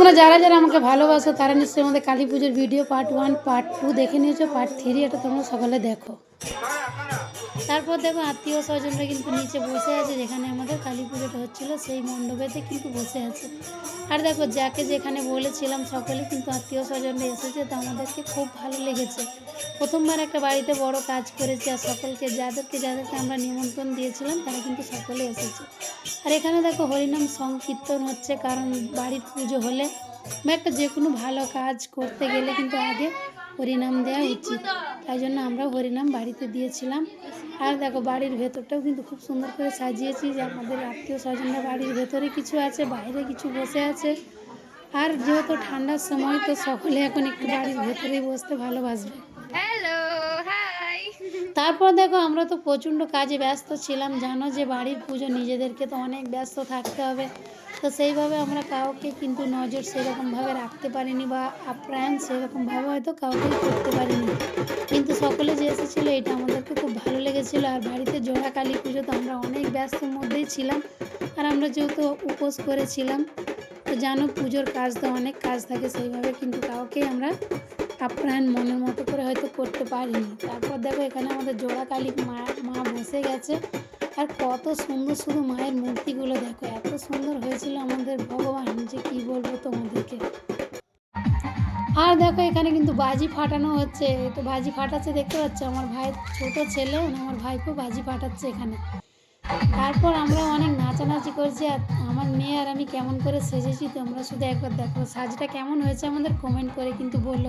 তোমরা যারা যারা আমাকে ভালোবাসো, তারা নিশ্চয়ই আমাদের কালী পুজোর video part one part two দেখে নিয়েছো পার্ট থ্রি এটা তোমরা সকালে দেখো। তারপর দেখো আত্মীয় স্বজনরা কিন্তু নিচে বসে আছে, যেখানে আমাদের কালী পুজোটা হচ্ছিল, সেই মণ্ডপেতে কিন্তু বসে আছে। আর দেখো, যাকে যেখানে বলেছিলাম সকলে কিন্তু আত্মীয় স্বজনরা এসেছে, তো আমাদেরকে খুব ভালো লেগেছে। প্রথমবার একটা বাড়িতে বড় কাজ করেছি, আর সকলকে, যাদেরকে যাদেরকে আমরা নিমন্ত্রণ দিয়েছিলাম, তারা কিন্তু সকলে এসেছে। আর এখানে দেখো, হরিনাম সংকীর্তন হচ্ছে, কারণ বাড়ির পুজো হলে বা একটা যে কোনো ভালো কাজ করতে গেলে কিন্তু আগে হরিনাম দেওয়া উচিত। তাই জন্য আমরা হরিনাম বাড়িতে দিয়েছিলাম। আর দেখো বাড়ির ভেতরটাও কিন্তু খুব সুন্দর করে সাজিয়েছি যে আমাদের আত্মীয় স্বজনরা বাড়ির ভেতরে কিছু আছে বাইরে কিছু বসে আছে। আর যেহেতু ঠান্ডার সময় তো সকলে এখন একটু বাড়ির ভেতরেই বসতে ভালোবাসবে। হ্যালো হাই তারপর দেখো আমরা তো প্রচণ্ড কাজে ব্যস্ত ছিলাম। জানো যে বাড়ির পুজো নিজেদেরকে তো অনেক ব্যস্ত থাকতে হবে। তো সেইভাবে আমরা কাউকে কিন্তু নজর সেরকমভাবে রাখতে পারিনি বা আপ্যায়ন সেরকমভাবে হয়তো কাউকে করতে পারিনি। কিন্তু সকলে যে এসেছিল এটা আমাদেরকে খুব ভালো লেগেছিলো। আর বাড়িতে জোড়া কালী পুজো তো আমরা অনেক ব্যস্তের মধ্যেই ছিলাম। আর আমরা যেহেতু উপোস করেছিলাম, তো জানো পুজোর কাজ তো অনেক কাজ থাকে, সেইভাবে কিন্তু কাউকেই আমরা আপ্যায়ন মনের মতো করে হয়তো করতে পারিনি। তারপর দেখো এখানে আমাদের জোড়া কালী মা মা বসে গেছে। আর কত সুন্দর শুধু মায়ের মূর্তিগুলো দেখো, এত সুন্দর হয়েছিল আমাদের ভগবান, যে কি বলব তোমাদেরকে। আর দেখো এখানে কিন্তু বাজি ফাটানো হচ্ছে তো বাজি ফাটাচ্ছে, দেখতে পাচ্ছ? আমার ভাই ছোট ছেলে, আর আমার ভাইকেও বাজি ফাটাচ্ছে এখানে। তারপর আমরা অনেক নাচানাচি করছি আর আমার মেয়ে আর আমি কেমন করে সেজেছি তোমরা শুধু একবার দেখো। সাজটা কেমন হয়েছে আমাদের কমেন্ট করে কিন্তু বলল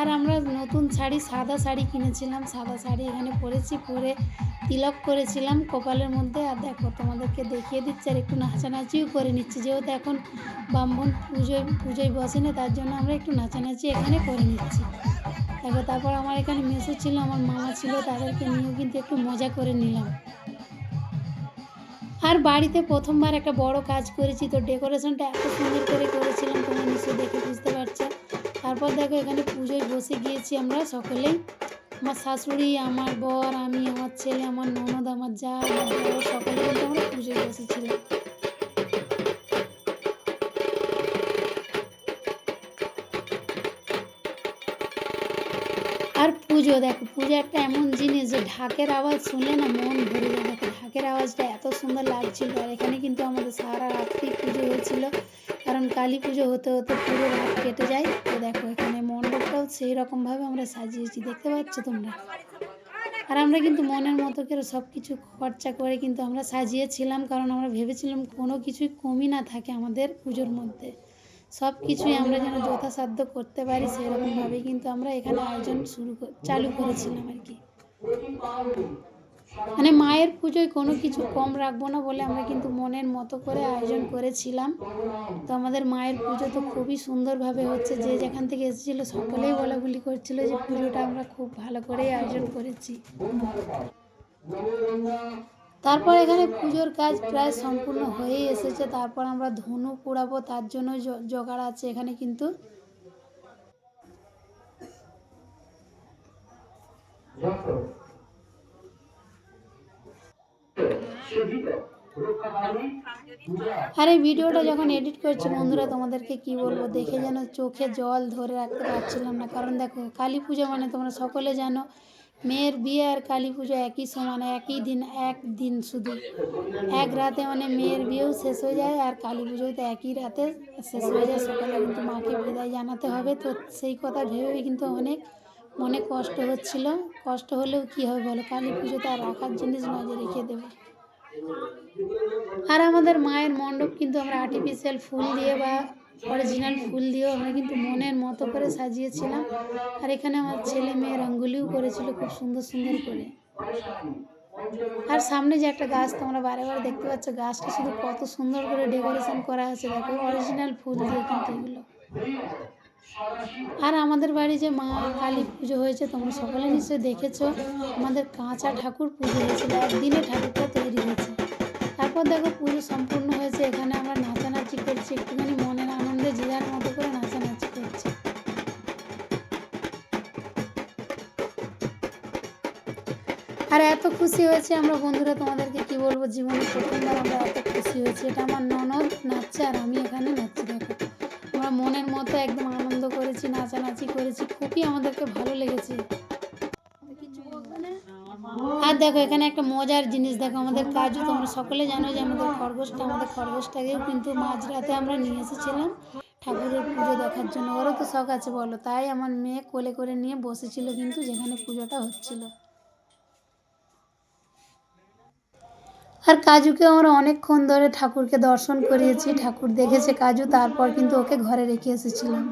আর আমরা নতুন শাড়ি, সাদা শাড়ি কিনেছিলাম। সাদা শাড়ি এখানে পরেছি, পরে তিলক করেছিলাম কপালের মধ্যে। আর দেখো, তোমাদেরকে দেখিয়ে দিচ্ছি আর একটু নাচানাচিও করে নিচ্ছি। যেহেতু এখন ব্রাহ্মণ পুজোয় পুজোয় বসে না তার জন্য আমরা একটু নাচানাচি এখানে করে নিচ্ছি। দেখো, তারপর আমার এখানে মেসো ছিল, আমার মামা ছিল, তাদেরকে নিয়েও কিন্তু একটু মজা করে নিলাম। আর বাড়িতে প্রথমবার একটা বড় কাজ করেছি, তো ডেকোরেশনটা এত সুন্দর করে করেছিলাম, তোমরা নিশ্চয়ই দেখে বুঝতে পারছ। তারপর দেখো, এখানে পুজোয় বসে গিয়েছি আমরা সকলেই আমার শাশুড়ি, আমার বর, আমি, আমার ছেলে, আমার ননদ, আমার যা, আমার সকলে কিন্তু আমরা পুজোয় বসেছিলাম। আর পুজো, দেখো, পুজো একটা এমন জিনিস যে ঢাকের আওয়াজ শুনলে না মন ভরে দেখো ঢাকের আওয়াজটা এত সুন্দর লাগছিল। আর এখানে কিন্তু আমাদের সারা রাত্রি পুজো হয়েছিল। কারণ কালী পুজো হতে হতে পুরো রাত কেটে যায়। তো দেখো, এখানে মণ্ডপটাও সেই রকমভাবে আমরা সাজিয়েছি। দেখতে পাচ্ছ তোমরা? আর আমরা কিন্তু মনের মতো করে সব কিছু খরচা করে কিন্তু আমরা সাজিয়েছিলাম। কারণ আমরা ভেবেছিলাম কোনো কিছুই কমই না থাকে আমাদের পুজোর মধ্যে। সব কিছুই আমরা যেন যথাসাধ্য করতে পারি সেরকমভাবে কিন্তু আমরা এখানে আয়োজন শুরু চালু করেছিলাম আর কি। মানে মায়ের পুজোয় কোনো কিছু কম রাখব না বলে আমরা কিন্তু মনের মতো করে আয়োজন করেছিলাম। তো আমাদের মায়ের পুজো তো খুবই সুন্দরভাবে হচ্ছে, যে যেখান থেকে এসেছিল সকলেই বলাবলি করছিল যে পুজোটা আমরা খুব ভালো করেই আয়োজন করেছি। তারপর এখানে পুজোর কাজ প্রায় সম্পূর্ণ হয়েই এসেছে। তারপর আমরা ধনু পোড়াবো, তার জন্য জোগাড় আছে এখানে কিন্তু। আর ভিডিওটা যখন এডিট করছি বন্ধুরা, তোমাদেরকে কি বলব? দেখে যেন চোখে জল ধরে রাখতে পারছিলাম না। কারণ দেখো, কালী পুজো মানে তোমরা সকলে জানো, মেয়ের বিয়ে আর কালী পুজো একই সমান, একই দিন, এক দিন শুধু। এক রাতে মানে মেয়ের বিয়েও শেষ হয়ে যায় আর কালী পুজোয় তো একই রাতে শেষ হয়ে যায়। সকালে কিন্তু মাকে বিদায় জানাতে হবে। তো সেই কথা ভেবে কিন্তু অনেক মনে কষ্ট হচ্ছিল। কষ্ট হলেও কী হবে বলো? কালী পুজোতে আর রাখার জিনিস নজর রেখে দেবে। আর আমাদের মায়ের মণ্ডপ কিন্তু আমরা আর্টিফিশিয়াল ফুল দিয়ে বা অরিজিনাল ফুল দিয়েও আমরা কিন্তু মনের মতো করে সাজিয়েছিলাম। আর এখানে আমার ছেলে মেয়ে রঙ্গোলিও করেছিল খুব সুন্দর সুন্দর করে। আর সামনে যে একটা গাছ তোমরা বারে বারে দেখতে পাচ্ছ, গাছটা শুধু কত সুন্দর করে ডেকোরেশন করা আছে। দেখো অরিজিনাল ফুল দিয়ে কিন্তু এগুলো। আর আমাদের বাড়ি যে মা কালী পুজো হয়েছে, তোমরা সকলে নিশ্চয়ই দেখেছ। আমাদের কাঁচা ঠাকুর পুজো হয়েছিল একদিনে ঠাকুরটা তৈরি হয়েছে। তারপর দেখো পুজো সম্পূর্ণ হয়েছে, এখানে আমরা নাচানাচি করছি, একটুখানি মনের আনন্দে যে মতো করে নাচানাচি করছি। আর এত খুশি হয়েছে আমরা বন্ধুরা, তোমাদেরকে কি বলব? জীবনে প্রথমবার আমরা এত খুশি হয়েছি। এটা আমার ননদ নাচছে আর আমি এখানে নাচছি, দেখো। মনের মতো একদম আনন্দ করেছি, নাচানাচি করেছি, খুবই আমাদেরকে ভালো লেগেছে। আর দেখো, এখানে একটা মজার জিনিস, দেখো আমাদের কাজু, তোমরা সকলে জানো যে আমাদের খরগোশটা, আমাদের খরগোশটাকেও কিন্তু মাঝরাতে আমরা নিয়ে এসেছিলাম ঠাকুরের পুজো দেখার জন্য। ওরও তো শখ আছে বলো, তাই আমার মেয়ে কোলে করে নিয়ে বসেছিল কিন্তু যেখানে পুজোটা হচ্ছিল। আর কাজুকে আমরা অনেকক্ষণ ধরে ঠাকুরকে দর্শন করিয়েছি। ঠাকুর দেখেছে কাজু, তারপর কিন্তু ওকে ঘরে রেখে এসেছিলাম।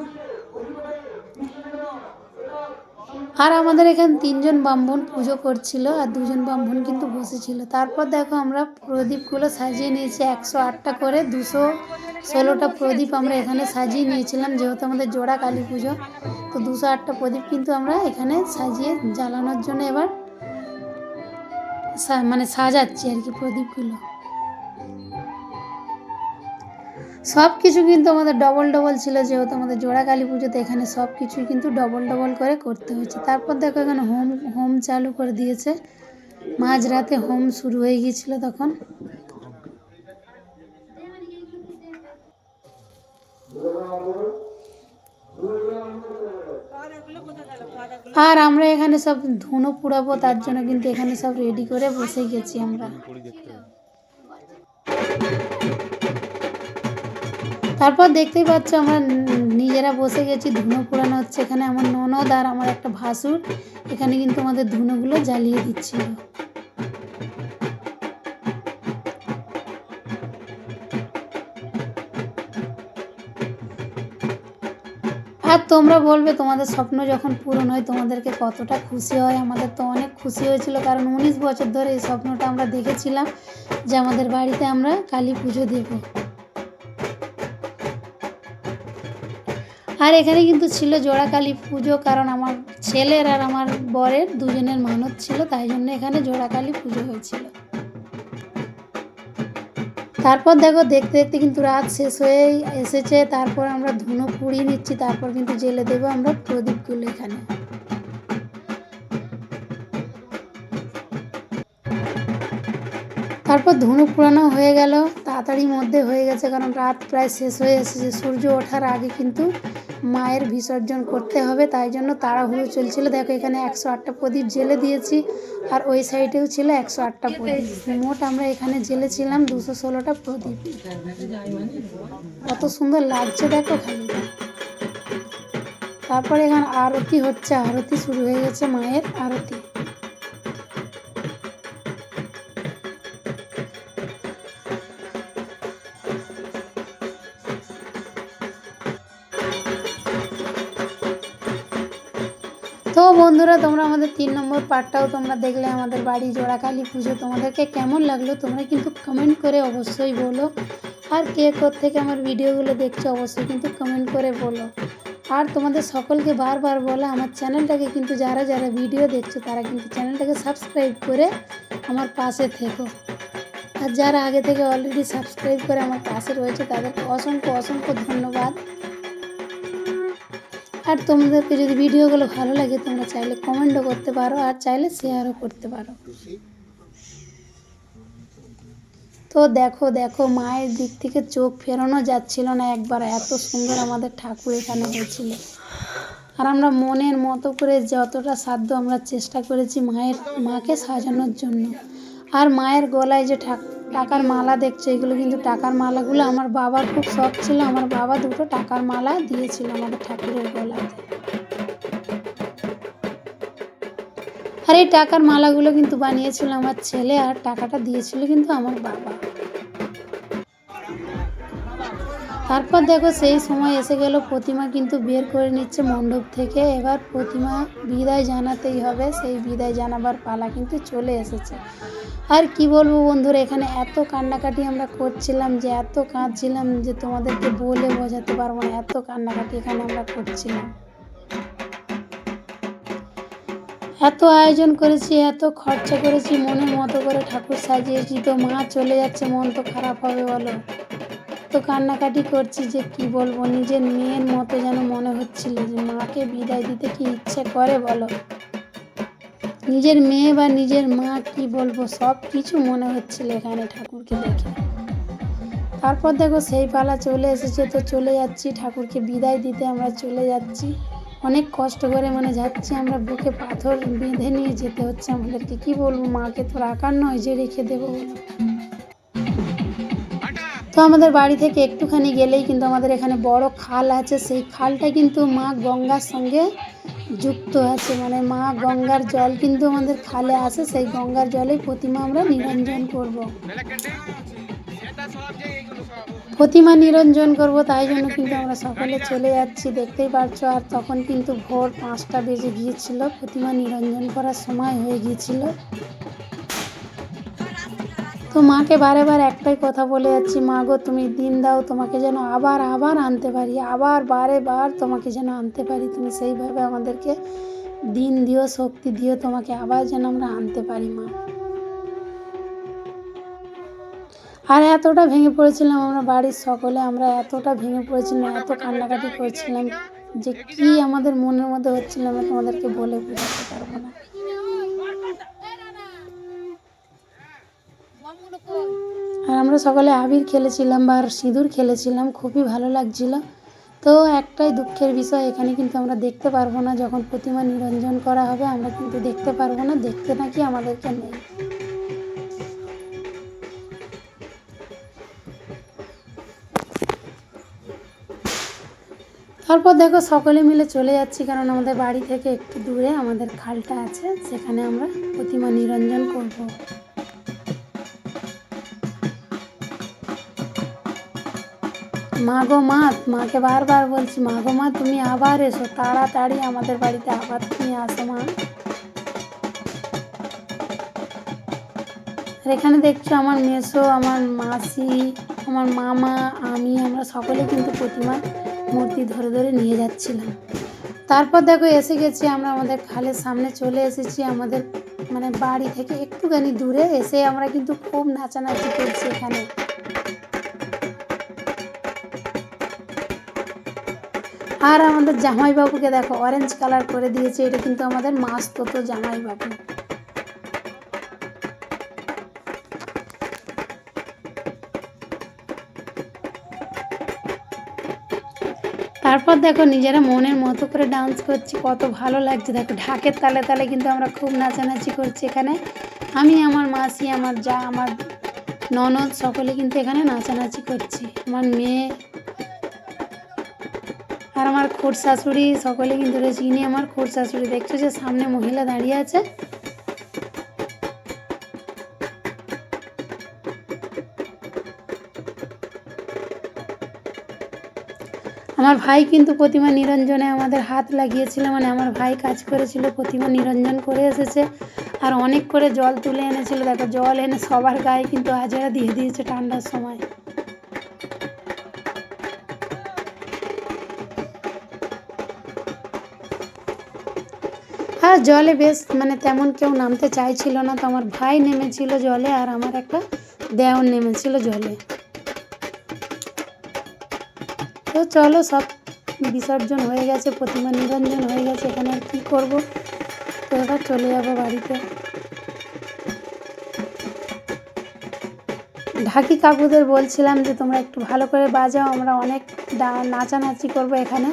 আর আমাদের এখানে তিনজন ব্রাহ্মণ পুজো করছিল আর দুজন ব্রাহ্মণ কিন্তু বসেছিল। তারপর দেখো আমরা প্রদীপগুলো সাজিয়ে নিয়েছি একশো আটটা করে। দুশো ষোলোটা প্রদীপ আমরা এখানে সাজিয়ে নিয়েছিলাম, যেহেতু আমাদের জোড়া কালী পুজো। তো দুশো আটটা প্রদীপ কিন্তু আমরা এখানে সাজিয়ে জ্বালানোর জন্য এবার মানে সাজাচ্ছি আর কি প্রদীপগুলো। সব কিছু কিন্তু আমাদের ডবল ডবল ছিল, যেহেতু আমাদের জোড়া কালী পুজোতে এখানে সব কিছুই কিন্তু ডবল ডবল করে করতে হয়েছে। তারপর দেখো এখানে হোম হোম চালু করে দিয়েছে। মাঝরাতে হোম শুরু হয়ে গিয়েছিল তখন। আর আমরা এখানে সব ধুনো পুড়াবো, তার জন্য কিন্তু এখানে সব রেডি করে বসে গেছি আমরা। তারপর দেখতেই পাচ্ছ আমরা নিজেরা বসে গেছি, ধুনো পোড়ানো হচ্ছে এখানে। আমার ননদ আর আমার একটা ভাসুর, এখানে কিন্তু আমাদের ধুনোগুলো জ্বালিয়ে দিচ্ছিল। আর তোমরা বলবে, তোমাদের স্বপ্ন যখন পূরণ হয়, তোমাদেরকে কতটা খুশি হয়? আমাদের তো অনেক খুশি হয়েছিল, কারণ উনিশ বছর ধরে এই স্বপ্নটা আমরা দেখেছিলাম যে আমাদের বাড়িতে আমরা কালী পুজো দেবো। আর এখানে কিন্তু ছিল জোড়া কালী পুজো, কারণ আমার ছেলের আর আমার বরের দুজনের মানত ছিল, তাই জন্য এখানে জোড়া কালী পুজো হয়েছিল। তারপর দেখো দেখতে দেখতে কিন্তু রাত শেষ হয়ে এসেছে। তারপর আমরা ধুনো পুড়িয়ে নিচ্ছি, তারপর কিন্তু জেলে দেবো আমরা প্রদীপগুলো এখানে। তারপর ধুনো পুরানো হয়ে গেল তাড়াতাড়ি মধ্যে হয়ে গেছে, কারণ রাত প্রায় শেষ হয়ে এসেছে। সূর্য ওঠার আগে কিন্তু মায়ের বিসর্জন করতে হবে, তাই জন্য তাড়াহুড়ো চলছিল। দেখো এখানে একশো আটটা প্রদীপ জেলে দিয়েছি, আর ওই সাইডেও ছিল একশো আটটা প্রদীপ। মোট আমরা এখানে জেলেছিলাম দুশো ষোলোটা প্রদীপ। কত সুন্দর লাগছে দেখো খালি তারপরে এখানে আরতি হচ্ছে, আরতি শুরু হয়ে গেছে মায়ের আরতি। বন্ধুরা, তোমরা আমাদের তিন নম্বর পার্টটাও তোমরা দেখলে, আমাদের বাড়ি জোড়া কালী পুজো। তোমাদেরকে কেমন লাগল তোমরা কিন্তু কমেন্ট করে অবশ্যই বলো। আর কে থেকে আমার ভিডিওগুলো দেখছ অবশ্যই কিন্তু কমেন্ট করে বলো। আর তোমাদের সকলকে বারবার বলে, আমার চ্যানেলটাকে কিন্তু যারা যারা ভিডিও দেখছ, তারা কিন্তু চ্যানেলটাকে সাবস্ক্রাইব করে আমার পাশে থেকো। আর যারা আগে থেকে অলরেডি সাবস্ক্রাইব করে আমার পাশে রয়েছে, তাদেরকে অসংখ্য অসংখ্য ধন্যবাদ। আর তোমাদেরকে যদি ভিডিওগুলো ভালো লাগে, তোমরা চাইলে কমেন্টও করতে পারো আর চাইলে শেয়ারও করতে পারো। তো দেখো দেখো, মায়ের দিক থেকে চোখ ফেরানো যাচ্ছিল না একবার। এত সুন্দর আমাদের ঠাকুর এখানে হয়েছিল। আর আমরা মনের মতো করে যতটা সাধ্য আমরা চেষ্টা করেছি মায়ের, মাকে সাজানোর জন্য। আর মায়ের গলায় যে ঠাক টাকার মালা দেখছে, এগুলো কিন্তু টাকার মালাগুলো আমার বাবার খুব শখ ছিল, আমার বাবা দুটো টাকার মালা দিয়েছিল আমাদের ঠাকুরের গলাতে। আর এই টাকার মালাগুলো কিন্তু বানিয়েছিল আমার ছেলে আর টাকাটা দিয়েছিল কিন্তু আমার বাবা। তারপর দেখো সেই সময় এসে গেল প্রতিমা কিন্তু বের করে নিচ্ছে মণ্ডপ থেকে। এবার প্রতিমা বিদায় জানাতেই হবে। সেই বিদায় জানাবার পালা কিন্তু চলে এসেছে। আর কি বলব বন্ধুরা, এখানে এত কান্নাকাটি আমরা করছিলাম যে, এত কাঁদছিলাম যে তোমাদেরকে বলে বোঝাতে পারব না, এত কান্নাকাটি এখানে আমরা করছিলাম। এত আয়োজন করেছি, এত খরচা করেছি, মনের মতো করে ঠাকুর সাজিয়েছি, তো মা চলে যাচ্ছে, মন তো খারাপ হবে বলো। তো কান্নাকাটি করছি যে কি বলব? নিজের মেয়ের মতো যেন মনে হচ্ছিল যে মাকে বিদায় দিতে কি ইচ্ছে করে বলো? নিজের মেয়ে বা নিজের মা কি বলব? সব কিছু মনে হচ্ছিল এখানে ঠাকুরকে দেখে। তারপর দেখো সেই পালা চলে এসেছে তো চলে যাচ্ছি, ঠাকুরকে বিদায় দিতে আমরা চলে যাচ্ছি। অনেক কষ্ট করে মানে যাচ্ছি আমরা, বুকে পাথর বেঁধে নিয়ে যেতে হচ্ছে আমাদেরকে। কি বলব? মাকে তো রাখার নয় যে রেখে দেবো। তো আমাদের বাড়ি থেকে একটুখানি গেলেই কিন্তু আমাদের এখানে বড় খাল আছে। সেই খালটা কিন্তু মা গঙ্গার সঙ্গে যুক্ত আছে। মানে মা গঙ্গার জল কিন্তু আমাদের খালে আসে। সেই গঙ্গার জলে প্রতিমা আমরা নিরঞ্জন করব। প্রতিমা নিরঞ্জন করব, তাই জন্য কিন্তু আমরা সকালে চলে যাচ্ছি। দেখতেই পারছ, আর তখন কিন্তু ভোর পাঁচটা বেজে গিয়েছিল। প্রতিমা নিরঞ্জন করার সময় হয়ে গিয়েছিল। তো মাকে বারে বার একটাই কথা বলে যাচ্ছি মা গো তুমি দিন দাও তোমাকে যেন আবার আবার আনতে পারি আবার বারে বার তোমাকে যেন আনতে পারি তুমি সেইভাবে আমাদেরকে দিন দিও শক্তি দিও তোমাকে আবার যেন আমরা আনতে পারি মা। আর এতটা ভেঙে পড়েছিলাম আমরা বাড়ির সকলে আমরা এতটা ভেঙে পড়েছিলাম এত কান্নাকাটি করেছিলাম যে কি আমাদের মনের মধ্যে হচ্ছিল আমরা তোমাদেরকে বলে বোঝাতে পারব না আর আমরা সকলে আবির খেলেছিলাম বা সিঁদুর খেলেছিলাম, খুবই ভালো লাগছিল। তো একটাই দুঃখের বিষয়, এখানে কিন্তু আমরা দেখতে পারব না, যখন প্রতিমা নিরঞ্জন করা হবে, আমরা কিন্তু দেখতে পারব না, দেখতে নাকি আমাদেরকে নেই। তারপর দেখো সকলে মিলে চলে যাচ্ছি, কারণ আমাদের বাড়ি থেকে একটু দূরে আমাদের খালটা আছে, সেখানে আমরা প্রতিমা নিরঞ্জন করব। মা গো মা, মাকে বারবার বলছি, মা গো মা, তুমি আবার এসো, তাড়াতাড়ি আমাদের বাড়িতে আবার তুমি আসো মা। আর এখানে দেখছ আমার মেসো, আমার মাসি, আমার মামা, আমি, আমরা সকলে কিন্তু প্রতিমার মূর্তি ধরে ধরে নিয়ে যাচ্ছিলাম। তারপর দেখো এসে গেছি আমরা আমাদের খালের সামনে চলে এসেছি আমাদের মানে বাড়ি থেকে একটুখানি দূরে, এসে আমরা কিন্তু খুব নাচানাচি করছি এখানে। আর আমাদের জামাইবাবুকে দেখো অরেঞ্জ কালার করে দিয়েছে, এটা কিন্তু আমাদের মাছ তো জামাইবাবু। তারপর দেখো, নিজেরা মনের মতো করে ডান্স করছি, কত ভালো লাগছে। দেখো, ঢাকের তালে তালে কিন্তু আমরা খুব নাচানাচি করছি এখানে। আমি, আমার মাসি, আমার যা, আমার ননদ, সকলে কিন্তু এখানে নাচানাচি করছি। আমার মেয়ে আর আমার খোট শাশুড়ি, সকলে কিন্তু রয়েছে ইনি আমার খোট শাশুড়ি। দেখছ যে সামনে মহিলা দাঁড়িয়ে আছে? আমার ভাই কিন্তু প্রতিমা নিরঞ্জনে আমাদের হাত লাগিয়েছিল মানে আমার ভাই কাজ করেছিল, প্রতিমা নিরঞ্জন করে এসেছে। আর অনেক করে জল তুলে এনেছিল, দেখো জল এনে সবার গায়ে কিন্তু আজেরা দিয়ে দিয়েছে ঠান্ডার সময়। জলে বেশ মানে তেমন কেউ নামতে চাইছিল না তো আমার ভাই নেমেছিল জলে আর আমার একটা দেওর নেমেছিল জলে। তো চলো সব বিসর্জন হয়ে গেছে, প্রতিমা নিরঞ্জন হয়ে গেছে, এখানে আর কী করব? তো এবার চলে যাব বাড়িতে। ঢাকি কাকুদের বলছিলাম যে তোমরা একটু ভালো করে বাজাও, আমরা অনেক নাচানাচি করব এখানে।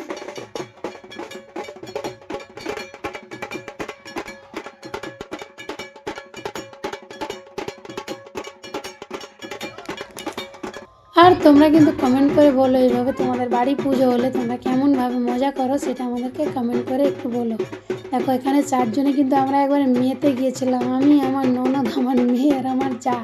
আর তোমরা কিন্তু কমেন্ট করে বলো, এইভাবে তোমাদের বাড়ি পুজো হলে তোমরা কেমনভাবে মজা করো সেটা আমাদেরকে কমেন্ট করে একটু বলো। দেখো, এখানে চারজনে কিন্তু আমরা একবারে মেয়েতে গিয়েছিলাম, আমি, আমার ননদ, আমার মেয়ে আর আমার যা।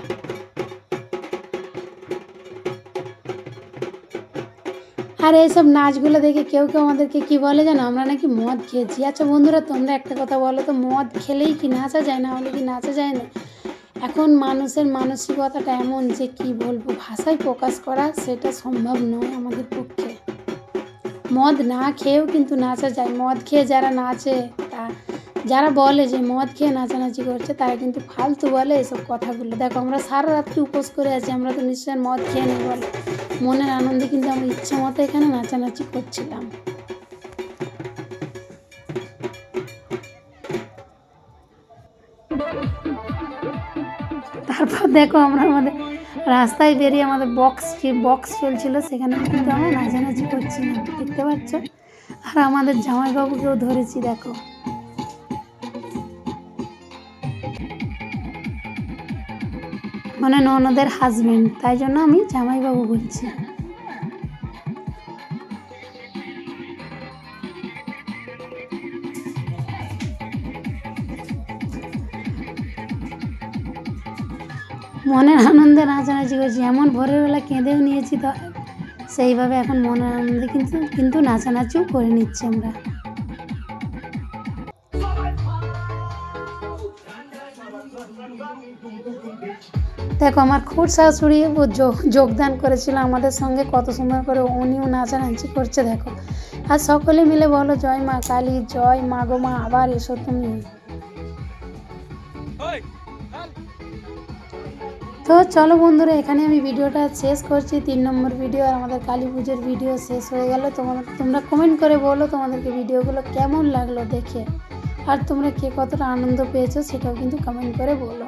আর এইসব নাচগুলো দেখে কেউ কেউ আমাদেরকে কি বলে জানো? আমরা নাকি মদ খেয়েছি। আচ্ছা বন্ধুরা, তোমরা একটা কথা বলো তো, মদ খেলেই কি নাচা যায় না হলে কি নাচা যায় না? এখন মানুষের মানসিকতাটা এমন যে কি বলব, ভাষায় প্রকাশ করা সেটা সম্ভব নয় আমাদের পক্ষে। মদ না খেয়েও কিন্তু নাচা যায়। মদ খেয়ে যারা নাচে, তা যারা বলে যে মদ খেয়ে নাচানাচি করছে, তারা কিন্তু ফালতু বলে এসব কথাগুলো। দেখো, আমরা সারা রাত্রি উপোস করে আছি, আমরা তো নিশ্চয় মদ খেয়ে নেই বলে। মনের আনন্দে কিন্তু আমরা ইচ্ছে মতো এখানে নাচানাচি করছিলাম। তারপর দেখো আমরা আমাদের রাস্তায় বেরিয়ে আমাদের বক্স বক্স চলছিল, সেখানে কিন্তু আমরা নাচানাচি করছি না, দেখতে পাচ্ছ? আর আমাদের জামাইবাবুকেও ধরেছি, দেখো। মানে ননদের হাজবেন্ড তাই জন্য আমি জামাইবাবু বলছি। মনের আনন্দে নাচানাচি করছি। এমন ভোরের বেলা কেঁদেও নিয়েছি তো সেইভাবে এখন মনের আনন্দে কিন্তু কিন্তু নাচানাচিও করে নিচ্ছি আমরা। দেখো, আমার খুব শাশুড়ি যোগদান করেছিল আমাদের সঙ্গে কত সুন্দর করে উনিও নাচানাচি করছে, দেখো। আর সকলে মিলে বলো, জয় মা কালী, জয় মা গো মা, আবার এসো তুমি। তো চলো বন্ধুরা, এখানে আমি ভিডিওটা শেষ করছি। তিন নম্বর ভিডিও আর আমাদের কালী পুজোর ভিডিও শেষ হয়ে গেল। তোমাদের তোমরা কমেন্ট করে বলো তোমাদেরকে ভিডিওগুলো কেমন লাগল দেখে। আর তোমরা কে কতটা আনন্দ পেয়েছ সেটাও কিন্তু কমেন্ট করে বলো।